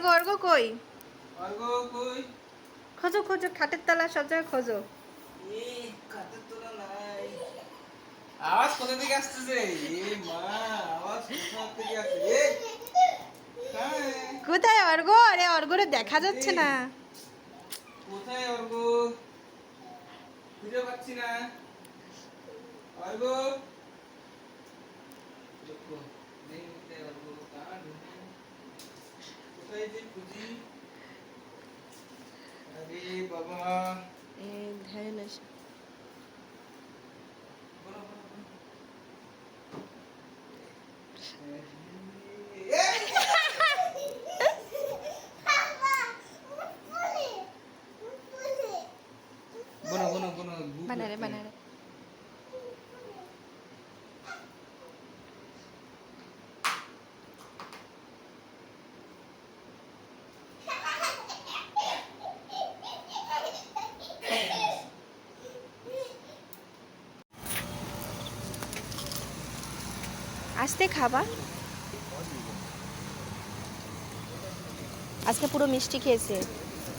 অর্ঘ অর্ঘ কই? অর্ঘ কই? খোঁজো খোঁজো খাটের তলা সব জায়গায় খোঁজো নাই। আওয়াজ কোথা থেকে আসতেছে? এ মা আওয়াজ কোথা থেকে আসছে? কোথায় অর্ঘ আরে অর্ঘরে দেখা যাচ্ছে না। কোথায় অর্ঘ খুঁজে পাচ্ছি না। অর্ঘ দেখো, নেই কোথায় অর্ঘ? কার ঢুকে? কোথায় যে খুঁজি আরে বাবা এই ধ্যান আছে। বলো, বলো, আস্তে খাবা। আজকে পুরো মিষ্টি খেয়েছে।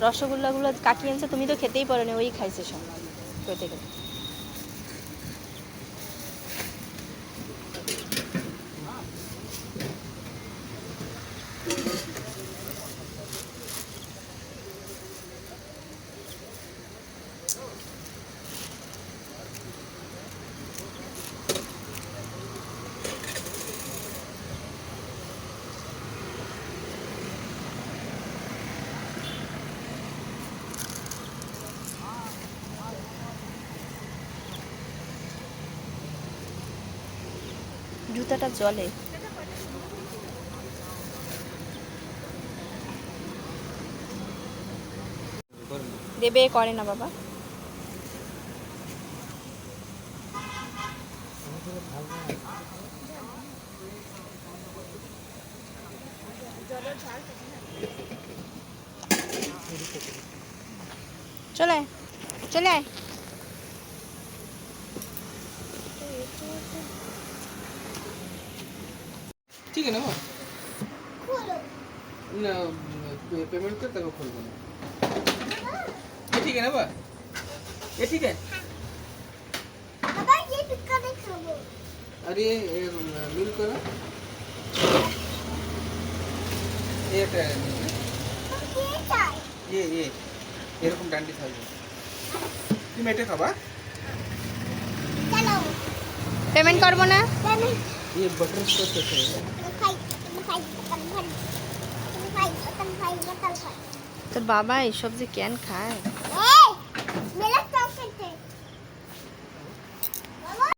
রসগোল্লাগুলো কাকি আনছে তুমি তো খেতেই পারো না ওই খাইছে সব। কেটে কেটে জুতাটা জলে। দেবে করে না বাবা। চলে চলে। ठीक है ना वो ना पे- पेमेंट कर तब खोल देना ये ठीक है ना बा ये ठीक है अरे ये बिल करो ये একটা ये ये এরকম ডান্ডি থাকবে তুমি এটা খাবা পেমেন্ট করবো না ये बटर स्कॉच তোর বাবা এইসব যে কেন খায়?